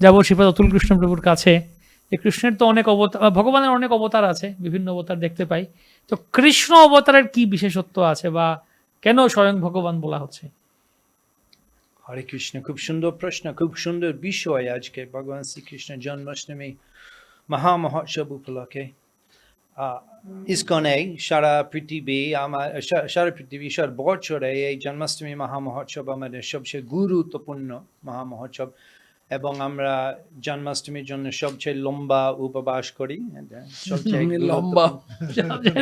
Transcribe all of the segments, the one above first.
যাব শ্রীপাদ অতুল কৃষ্ণ প্রভুর কাছে। এই কৃষ্ণের তো অনেক অবতার ভগবানের অনেক অবতার আছে বিভিন্ন অবতার দেখতে পাই। তো কৃষ্ণ অবতারের কি বিশেষত্ব আছে বা কেন স্বয়ং ভগবান বলা হচ্ছে? হরে কৃষ্ণ খুব সুন্দর প্রশ্ন খুব সুন্দর বিষয় আজকে। ভগবান শ্রীকৃষ্ণ জন্মাষ্টমী মহামহোৎসব উপলক্ষে। আহ, ইস্কনে সারা পৃথিবী আমার সারা পৃথিবী সারা বছরে এই জন্মাষ্টমী মহামহোৎসব আমাদের সবচেয়ে গুরুত্বপূর্ণ মহামহোৎসব। এবং আমরা জন্মাষ্টমীর জন্য সবচেয়ে লম্বা উপবাস করি। সবচেয়ে লম্বা।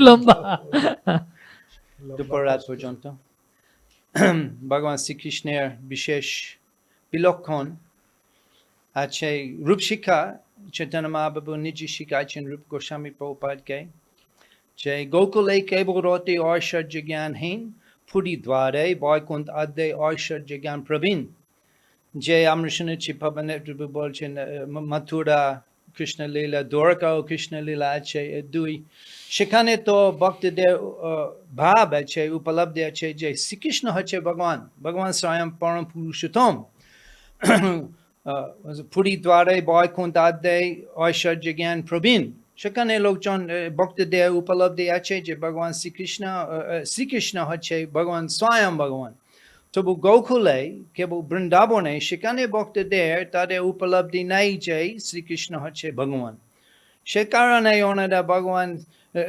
লম্বা। দুপুর রাত পর্যন্ত। ভগবান শ্রীকৃষ্ণের বিশেষ বিলক্ষণ আছে রূপশিক্ষা। চৈতন্য মহাবাবু নিজে শিখাইছেন রূপ গোস্বামী প্রপাদকে যে গোকুলে কেবল রতে ঐশ্বর্য জ্ঞানহীন পুরী দ্বারে বৈকুণ্ঠ আদে ঐশ্বর্য জ্ঞান প্রবীণ। যে আমরা শুনেছি প্রভু বলছেন মথুরা, কৃষ্ণলীলা দ্বারকাও কৃষ্ণলীলা আছে দুই। সেখানে তো ভক্তদের ভাব আছে, উপলব্ধি আছে যে শ্রীকৃষ্ণ হচ্ছে ভগবান। ভগবান স্বয়ং পরম পুরুষোত্তম। পুরী দ্বারে বৈকুণ্ঠ আদে ঐশ্বর্য জ্ঞান প্রবীণ। সেখানে লোকজন ভক্তদের উপলব্ধি আছে যে ভগবান শ্রীকৃষ্ণ শ্রীকৃষ্ণ হচ্ছে ভগবান, স্বয়ং ভগবান। তবু গোকুলে কেবল বৃন্দাবনে সেখানে ভক্তদের তাদের উপলব্ধি নেই যে শ্রীকৃষ্ণ হচ্ছে ভগবান। সে কারণে ওনারা ভগবান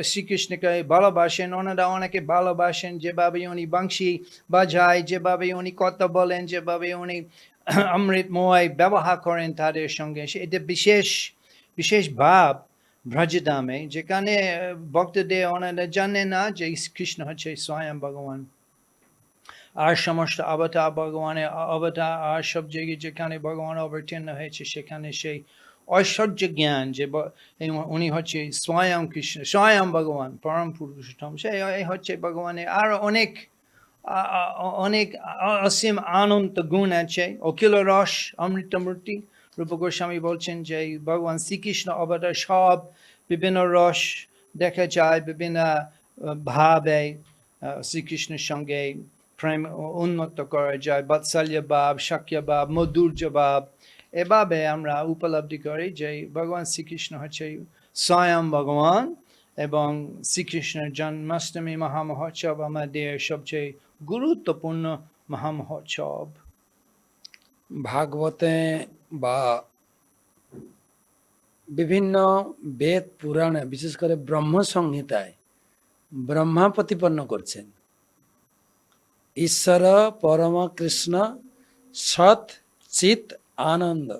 শ্রীকৃষ্ণকে ভালোবাসেন ওনারা অনেকে ভালোবাসেন, যেভাবে উনি বাংশি বাজায়, যেভাবে উনি কথা বলেন, যেভাবে উনি অমৃতময় ব্যবহার করেন তাদের সঙ্গে। এটা বিশেষ বিশেষ ভাব ব্রজধামে, যেখানে ভক্তদের ওনারা জানে না যে কৃষ্ণ হচ্ছে স্বয়ং ভগবান। আর সমস্ত অবতার ভগবানের অবতার আর সব জায়গায় যেখানে ভগবান অবতীর্ণ হয়েছে সেখানে সেই ঐশ্বর্য জ্ঞান যে উনি হচ্ছে স্বয়ং কৃষ্ণ স্বয়ং ভগবান পরম পুরুষোত্তম এই হচ্ছে ভগবানের আর অনেক অনেক অসীম আনন্দ গুণ আছে অখিল রস অমৃতমূর্তি রূপ গোস্বামী বলছেন যে ভগবান শ্রীকৃষ্ণ অবতার সব বিভিন্ন রস দেখা যায় বিভিন্ন ভাবে শ্রীকৃষ্ণের সঙ্গে প্রেম উন্নত করা যায় বাৎসল্য ভাব শাক্য ভাব মধুর্য ভাব এভাবে আমরা উপলব্ধি করি যে ভগবান শ্রীকৃষ্ণ হচ্ছে স্বয়ং ভগবান এবং শ্রীকৃষ্ণের জন্মাষ্টমী মহামহোৎসব আমাদের সবচেয়ে গুরুত্বপূর্ণ মহামহোৎসব ভাগবতে বা বিভিন্ন বেদ পুরাণে বিশেষ করে ব্রহ্ম সংহিতায় ব্রহ্মা প্রতিপন্ন করছেন ঈশ্বর পরম কৃষ্ণ সৎ চিত আনন্দ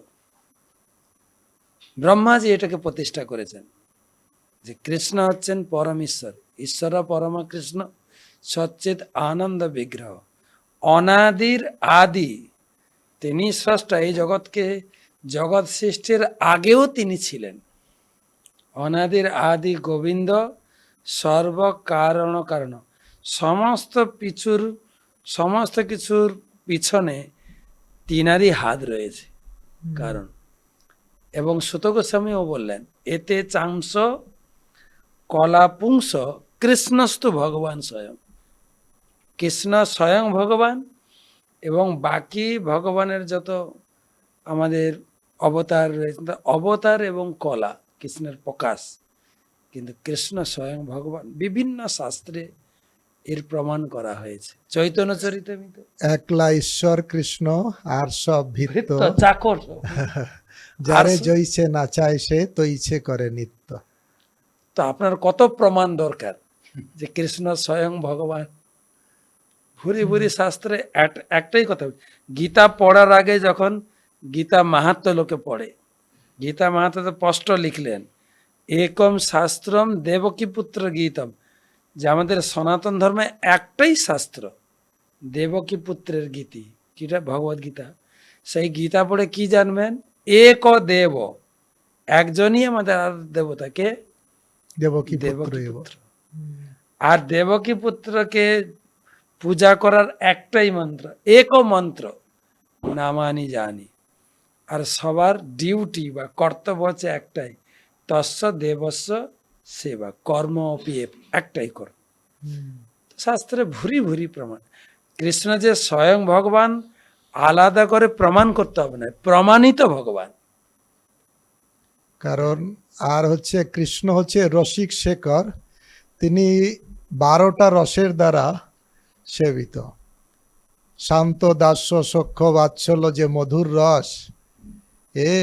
ব্রহ্মাজি এটাকে প্রতিষ্ঠা করেছেন। যে কৃষ্ণ হচ্ছেন পরম ঈশ্বর ঈশ্বর পরম কৃষ্ণ সচ্চিত আনন্দ বিগ্রহ অনাদির আদি। তিনি স্রষ্টা। এই জগৎকে, জগৎ সৃষ্টির আগেও তিনি ছিলেন। অনাদির আদি গোবিন্দ সর্বকারণ কারণ সমস্ত পিছুর সমস্ত কিছুর পিছনে তিনারই হাত রয়েছে। কারণ এবং সুত গোস্বামীও বললেন এতে চাংস কলাপুংস কৃষ্ণস্তু ভগবান স্বয়ং। কৃষ্ণ স্বয়ং ভগবান এবং বাকি ভগবানের যত আমাদের অবতার রয়েছে অবতার এবং কলা কৃষ্ণের প্রকাশ। কিন্তু কৃষ্ণ স্বয়ং ভগবান বিভিন্ন শাস্ত্রে এর প্রমাণ করা হয়েছে। চৈতন্য চরিতামিত একলা ঈশ্বর কৃষ্ণ আর সব ভিত্ত চাকর যারে জইছে নাচায় সে তৈছে করে নিত্য। তো আপনার কত প্রমাণ দরকার যে কৃষ্ণ স্বয়ং ভগবান? ভুরি ভুরি শাস্ত্রে এক- একটাই কথা গীতা পড়ার আগে যখন গীতা মাহাত্ম লোকে পড়ে গীতা মাহাত্ম তো স্পষ্ট লিখলেন একম শাস্ত্রম দেবকী পুত্র গীতম। যে আমাদের সনাতন ধর্মে একটাই শাস্ত্র দেবকী পুত্রের গীতি। কিটা? ভগবদ গীতা। সেই গীতা পড়ে কি জানবেন? এক দেব। একজনই আমাদের আরাধ্য দেবতাকে দেবকী দেবকী পুত্র আর দেবকী পুত্রকে পূজা করার একটাই মন্ত্র এক মন্ত্র নামানি জানি। আর সবার ডিউটি বা কর্তব্য হচ্ছে একটাই তস্য দেবস্য সেবা কর্ম একটাই কর। শাস্ত্রে ভুরি ভুরি প্রমাণ। কৃষ্ণ যে স্বয়ং ভগবান আলাদা করে প্রমাণ করতে হবে না প্রমাণিত ভগবান। কারণ আর হচ্ছে কৃষ্ণ হচ্ছে রসিক শেখর তিনি বারোটা রসের দ্বারা সেবিত। শান্ত দাস্য সখ্য বাৎসল্য যে মধুর রস এ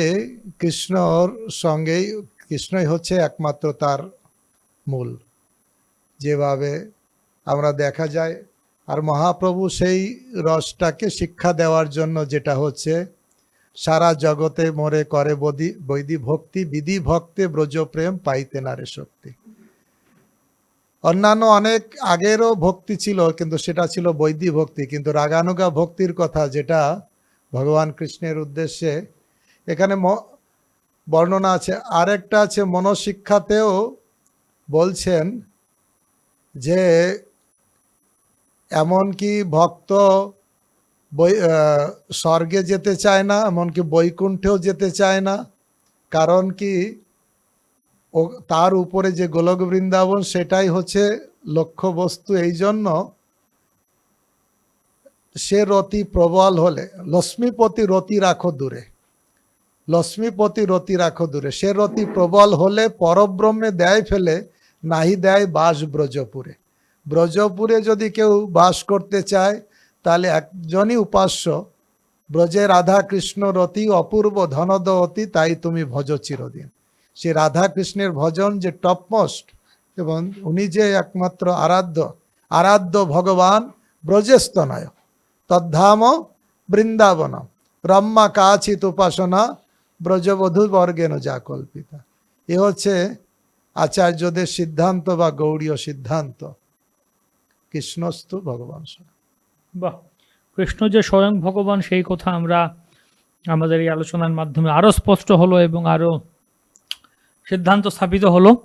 কৃষ্ণর সঙ্গেই কৃষ্ণই হচ্ছে একমাত্র তার মূল। যেভাবে আমরা দেখা যায়, আর মহাপ্রভু সেই রসটাকে শিক্ষা দেওয়ার জন্য যেটা হচ্ছে, সারা জগতে মোরে করে বদি বৈদি ভক্তি, বিধি ভক্তে ব্রজপ্রেম পাইতে নারে শক্তি। অন্যান্য অনেক আগেরও ভক্তি ছিল, কিন্তু সেটা ছিল বৈদি ভক্তি, কিন্তু রাগানুগা ভক্তির কথা যেটা ভগবান কৃষ্ণের উদ্দেশ্যে, এখানে বর্ণনা আছে। আরেকটা আছে, মনশিক্ষাতেও বলছেন যে, এমনকি ভক্ত স্বর্গে যেতে চায় না, এমনকি বৈকুণ্ঠেও যেতে চায় না। কারণ কি, ও, তার উপরে যে গোলক বৃন্দাবন, সেটাই হচ্ছে লক্ষ্য বস্তু এই জন্য সে রতি প্রবল হলে, লক্ষ্মীপতি রতি রাখো দূরে। লক্ষ্মীপতি রতি রাখো দূরে। সে রতি প্রবল হলে পরব্রহ্মে দেয় ফেলে, নাহি দেয় বাস ব্রজপুরে। ব্রজপুরে যদি কেউ বাস করতে চায়, তাহলে একজনই উপাস্য। ব্রজে রাধা কৃষ্ণ রতি অপূর্ব ধনদ অতি তাই তুমি ভজ চিরদিন। সে রাধা কৃষ্ণের ভজন যে টপমোস্ট এবং উনি যে একমাত্র আরাধ্য আরাধ্য ভগবান ব্রজেস্তনয়। তদ্ধাম বৃন্দাবন ব্রহ্মা কাচিত উপাসনা ব্রজবধূ বর্গেন যা কল্পিতা। এ হচ্ছে আচার্যদের সিদ্ধান্ত বা গৌড়ীয় সিদ্ধান্ত। কৃষ্ণস্তু ভগবান। বাহ, কৃষ্ণ যে স্বয়ং ভগবান, সেই কথা আমরা, আমাদের এই আলোচনার মাধ্যমে আরও স্পষ্ট হলো এবং আরও সিদ্ধান্ত স্থাপিত হলো।